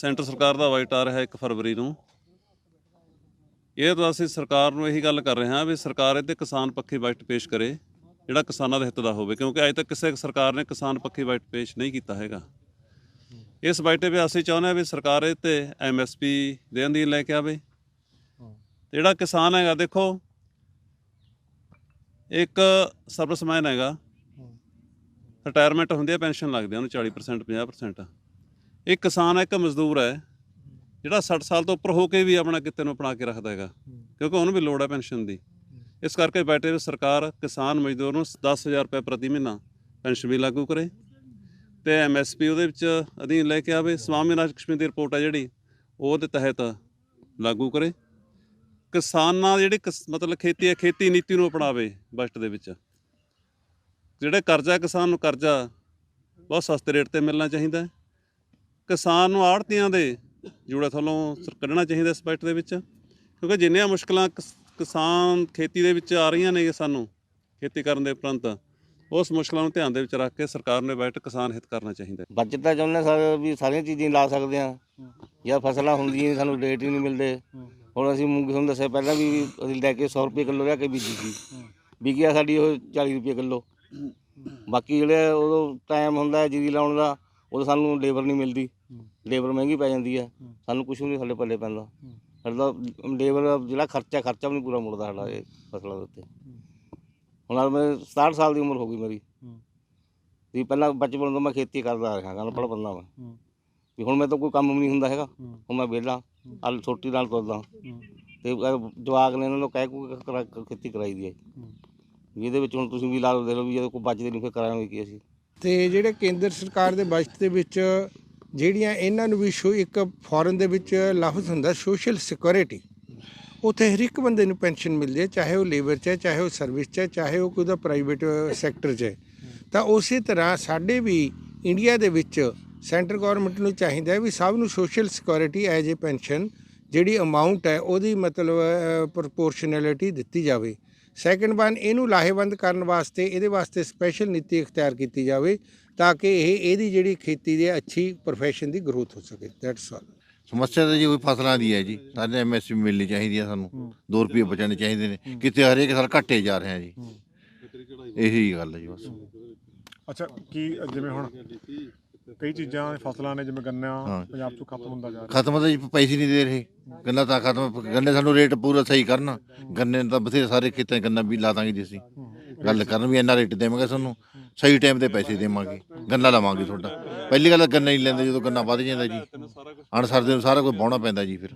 Centre ਸਰਕਾਰ ਦਾ budget ਆ ਰਿਹਾ 1 ਫਰਵਰੀ ਨੂੰ। ਇਹ ਤਾਂ ਅਸੀਂ ਸਰਕਾਰ ਨੂੰ ਇਹੀ ਗੱਲ ਕਰ ਰਹੇ ਹਾਂ ਵੀ ਸਰਕਾਰ ਇਹਦੇ ਕਿਸਾਨ ਪੱਖੀ ਬਜਟ ਪੇਸ਼ ਕਰੇ ਜਿਹੜਾ ਕਿਸਾਨਾਂ ਦੇ ਹਿੱਤ ਦਾ ਹੋਵੇ ਕਿਉਂਕਿ ਅਜੇ ਤੱਕ ਕਿਸੇ ਸਰਕਾਰ ਨੇ ਕਿਸਾਨ ਪੱਖੀ ਬਜਟ ਪੇਸ਼ ਨਹੀਂ ਕੀਤਾ ਹੈਗਾ। ਇਸ ਬਜਟ ਵਿੱਚ ਅਸੀਂ ਚਾਹੁੰਦੇ ਹਾਂ ਵੀ ਸਰਕਾਰ ਇਹ ਤੇ ਐਮਐਸਪੀ ਦੇਣ ਦੀ ਲੈ ਕੇ ਆਵੇ। ਤੇ ਜਿਹੜਾ ਕਿਸਾਨ ਹੈਗਾ ਦੇਖੋ ਇੱਕ ਸਰਵਿਸਮੈਨ ਹੈਗਾ ਰਿਟਾਇਰਮੈਂਟ ਹੁੰਦੀ ਹੈ ਪੈਨਸ਼ਨ ਲੱਗਦੀ ਹੈ ਉਹਨੂੰ 40% 50% ਇਹ ਕਿਸਾਨ ਹੈ, ਇੱਕ ਮਜ਼ਦੂਰ ਹੈ, ਜਿਹੜਾ 60 ਸਾਲ ਤੋਂ ਉੱਪਰ ਹੋ ਕੇ ਵੀ ਆਪਣਾ ਕਿੱਤੇ ਨੂੰ ਅਪਣਾ ਕੇ ਰੱਖਦਾ ਹੈਗਾ, ਕਿਉਂਕਿ ਉਹਨੂੰ ਵੀ ਲੋੜ ਹੈ ਪੈਨਸ਼ਨ ਦੀ। ਇਸ ਕਰਕੇ ਬੈਠੇ ਸਰਕਾਰ ਕਿਸਾਨ ਮਜ਼ਦੂਰ ਨੂੰ 10000 ਰੁਪਏ ਪ੍ਰਤੀ ਮਹੀਨਾ ਪੈਨਸ਼ਨ ਵੀ ਲਾਗੂ ਕਰੇ ਤੇ ਐਮਐਸਪੀ ਉਹਦੇ ਵਿੱਚ ਅਧੀਨ ਲੈ ਕੇ ਆਵੇ ਸਵਾਮੀਨਾਥਨ ਲਕਸ਼ਮੀ ਦੀ ਰਿਪੋਰਟ ਹੈ ਜਿਹੜੀ, ਉਹਦੇ ਤਹਿਤ ਲਾਗੂ ਕਰੇ। ਕਿਸਾਨਾਂ ਜਿਹੜੀ ਕਿਸ- ਮਤਲਬ ਖੇਤੀ ਹੈ, ਖੇਤੀ ਨੀਤੀ ਨੂੰ ਅਪਣਾਵੇ ਬਜਟ ਦੇ ਵਿੱਚ। ਜਿਹੜੇ ਕਰਜ਼ਾ ਕਿਸਾਨ ਨੂੰ ਕਰਜ਼ਾ ਬਹੁਤ ਸਸਤੇ ਰੇਟ ਤੇ ਮਿਲਣਾ ਚਾਹੀਦਾ ਹੈ। ਕਿਸਾਨ ਨੂੰ ਆੜਤੀਆਂ ਦੇ ਜੂੜੇ ਥੱਲੋਂ ਕੱਢਣਾ ਚਾਹੀਦਾ ਇਸ ਬਜਟ ਦੇ ਵਿੱਚ। ਕਿਉਂਕਿ ਜਿੰਨੀਆਂ ਮੁਸ਼ਕਲਾਂ ਕਿਸ- ਕਿਸਾਨ ਖੇਤੀ ਦੇ ਵਿੱਚ ਆ ਰਹੀਆਂ ਨੇ ਸਾਨੂੰ, ਖੇਤੀ ਕਰਨ ਦੇ ਉਪਰੰਤ, ਉਸ ਮੁਸ਼ਕਲਾਂ ਨੂੰ ਧਿਆਨ ਦੇ ਵਿੱਚ ਰੱਖ ਕੇ ਸਰਕਾਰ ਨੇ ਬਜਟ ਕਿਸਾਨ ਹਿੱਤ ਕਰਨਾ ਚਾਹੀਦਾ ਬਜਟ ਬਚਤ ਤਾਂ ਚਾਹੁੰਦੇ ਸਰ ਵੀ ਸਾਰੀਆਂ ਚੀਜ਼ਾਂ ਲਾ ਸਕਦੇ ਆ ਜਾਂ ਫਸਲਾਂ ਹੁੰਦੀਆਂ ਸਾਨੂੰ ਰੇਟ ਹੀ ਨਹੀਂ ਮਿਲਦੇ। ਹੁਣ ਅਸੀਂ ਮੂੰਗੀ ਤੁਹਾਨੂੰ ਦੱਸਿਆ ਪਹਿਲਾਂ ਵੀ ਅਸੀਂ ਲੈ ਕੇ 100 ਰੁਪਏ ਕਿਲੋ ਲੈ ਕੇ ਬੀਜੀ ਸੀ। ਵਿਕੀ ਸਾਡੀ ਉਹ 40 ਰੁਪਏ ਕਿਲੋ। ਬਾਕੀ ਜਿਹੜੇ ਉਦੋਂ ਟਾਈਮ ਹੁੰਦਾ ਜੀਰੀ ਲਾਉਣ ਦਾ। ਉਦੋਂ ਸਾਨੂੰ ਲੇਬਰ ਨਹੀਂ ਮਿਲਦੀ। ਲੇਬਰ ਮਹਿੰਗੀ ਪੈ ਜਾਂਦੀ ਹੈ। ਸਾਨੂੰ ਕੁਝ ਨਹੀਂ ਸਾਡੇ ਪੱਲੇ ਪੈਂਦਾ। ਸਾਡਾ ਲੇਬਰ ਜਿਹੜਾ ਖਰਚਾ ਖਰਚਾ ਵੀ ਨਹੀਂ ਪੂਰਾ ਮੁੜਦਾ ਸਾਡਾ ਇਹ ਫਸਲਾਂ ਦੇ ਉੱਤੇ। ਹੁਣ ਆ ਮੈਂ 67 ਸਾਲ ਦੀ ਉਮਰ ਹੋ ਗਈ ਮੇਰੀ। ਵੀ ਪਹਿਲਾਂ ਬਚਪਨ ਤੋਂ ਮੈਂ ਖੇਤੀ ਕਰਦਾ ਰਿਹਾ ਗੱਲ ਪੜ ਬੰਦਾ ਮੈਂ। ਵੀ ਹੁਣ ਮੈਂ ਤਾਂ ਕੋਈ ਕੰਮ ਵੀ ਨਹੀਂ ਹੁੰਦਾ ਹੈਗਾ। ਹੁਣ ਮੈਂ ਵਿਹਲਾ ਅਲ ਛੋਟੀ ਨਾਲ ਤੁਰਦਾ। ਤੇ ਜਵਾਕ ਨੇ ਇਹਨਾਂ ਨੂੰ ਕਹਿ ਕੂ ਖੇਤੀ ਕਰਾਈ ਦੀ ਹੈ। ਵੀ ਇਹਦੇ ਵਿੱਚ ਹੁਣ ਤੁਸੀਂ ਵੀ ਲਾ ਲਓ ਦੇ ਲਓ ਵੀ ਜਦੋਂ ਕੋਈ ਬਚਦੇ ਨਹੀਂ ਫਿਰ ਕਰਾਂਗੇ ਕੀ ਅਸੀਂ। ਤੇ ਜਿਹੜੇ ਕੇਂਦਰ ਸਰਕਾਰ ਦੇ ਬਜਟ ਦੇ ਵਿੱਚ ਜਿਹੜੀਆਂ ਇਹਨਾਂ ਨੂੰ ਵੀ ਸ਼ੋ ਇੱਕ ਫੋਰਨ ਦੇ ਵਿੱਚ ਲਫ਼ਜ਼ ਹੁੰਦਾ ਸੋਸ਼ਲ ਸਿਕਿਉਰਿਟੀ ਉੱਥੇ ਹਰ ਇੱਕ ਬੰਦੇ ਨੂੰ ਪੈਨਸ਼ਨ ਮਿਲਦੀ ਹੈ, ਚਾਹੇ ਉਹ ਲੇਬਰ 'ਚ ਹੈ, ਚਾਹੇ ਉਹ ਸਰਵਿਸ 'ਚ ਹੈ, ਚਾਹੇ ਉਹ ਕੋਈ ਦਾ ਪ੍ਰਾਈਵੇਟ ਸੈਕਟਰ 'ਚ ਹੈ। ਤਾਂ ਉਸੇ ਤਰ੍ਹਾਂ ਸਾਡੇ ਵੀ ਇੰਡੀਆ ਦੇ ਵਿੱਚ ਸੈਂਟਰ ਗਵਰਨਮੈਂਟ ਨੂੰ ਚਾਹੀਦਾ ਹੈ ਵੀ ਸਭ ਨੂੰ social security as a pension ਜਿਹੜੀ ਅਮਾਉਂਟ ਹੈ ਉਹਦੀ ਮਤਲਬ ਪ੍ਰੋਪੋਰਸ਼ਨੈਲਿਟੀ ਦਿੱਤੀ ਜਾਵੇ। ਸੈਕੰਡ ਵਨ ਇਹਨੂੰ ਲਾਹੇਵੰਦ ਕਰਨ ਵਾਸਤੇ ਇਹਦੇ ਵਾਸਤੇ ਸਪੈਸ਼ਲ ਨੀਤੀ ਅਖਤਿਆਰ ਕੀਤੀ ਜਾਵੇ ਤਾਂ ਕਿ ਇਹ ਇਹਦੀ ਜਿਹੜੀ ਖੇਤੀ ਦੀ ਅੱਛੀ profession ਦੀ ਗਰੋਥ ਹੋ ਸਕੇ। ਦੈਟਸ ਆਲ ਸਮੱਸਿਆ ਤਾਂ ਜੀ ਕੋਈ ਫਸਲਾਂ ਦੀ ਹੈ ਜੀ। ਸਾਡੇ ਐਮਐਸਪੀ ਮਿਲਣੀ ਚਾਹੀਦੀ ਹੈ ਸਾਨੂੰ। 2 ਰੁਪਏ ਬਚਾਉਣੇ ਚਾਹੀਦੇ ਨੇ। ਕਿਤੇ ਹਰੇਕ ਸਾਲ ਘਟੇ ਜਾ ਰਹੇ ਆ ਜੀ। ਇਹੀ ਗੱਲ ਹੈ ਜੀ ਬਸ। ਅੱਛਾ ਕੀ ਜਿਵੇਂ ਹੁਣ ਕਈ ਚੀਜ਼ਾਂ ਫਸਲਾਂ ਨੇ ਜਿਵੇਂ ਗੰਨਾ ਹਾਂ। ਪੰਜਾਬ ਤੋਂ ਖਤਮ ਹੁੰਦਾ ਜਾ ਰਿਹਾ। ਖਤਮ ਤਾਂ ਜੀ ਪੈਸੇ ਨਹੀਂ ਦੇ ਰਹੇ। ਗੰਨਾ ਤਾਂ ਖਤਮ ਗੰਨੇ ਸਾਨੂੰ ਰੇਟ ਪੂਰਾ ਸਹੀ ਕਰਨ। ਗੰਨੇ ਨੂੰ ਤਾਂ ਬਥੇਰੇ ਸਾਰੇ ਖੇਤਾਂ 'ਚ ਗੰਨਾ ਵੀ ਲਾ ਦਾਂਗੇ ਜੀ ਅਸੀਂ। ਗੱਲ ਕਰਨ ਵੀ ਇੰਨਾ ਰੇਟ ਦੇਵਾਂਗੇ ਤੁਹਾਨੂੰ ਸਹੀ ਟਾਈਮ ਤੇ ਪੈਸੇ ਦੇਵਾਂਗੇ। ਗੰਨਾ ਲਵਾਂਗੇ ਤੁਹਾਡਾ। ਪਹਿਲੀ ਗੱਲ ਗੰਨਾ ਹੀ ਲੈਂਦੇ ਜਦੋਂ ਗੰਨਾ ਵੱਧ ਜਾਂਦਾ ਜੀ। ਅਣਸਰ ਦੇ ਨੂੰ ਸਾਰਾ ਕੁਝ ਬਾਉਣਾ ਪੈਂਦਾ ਜੀ ਫਿਰ।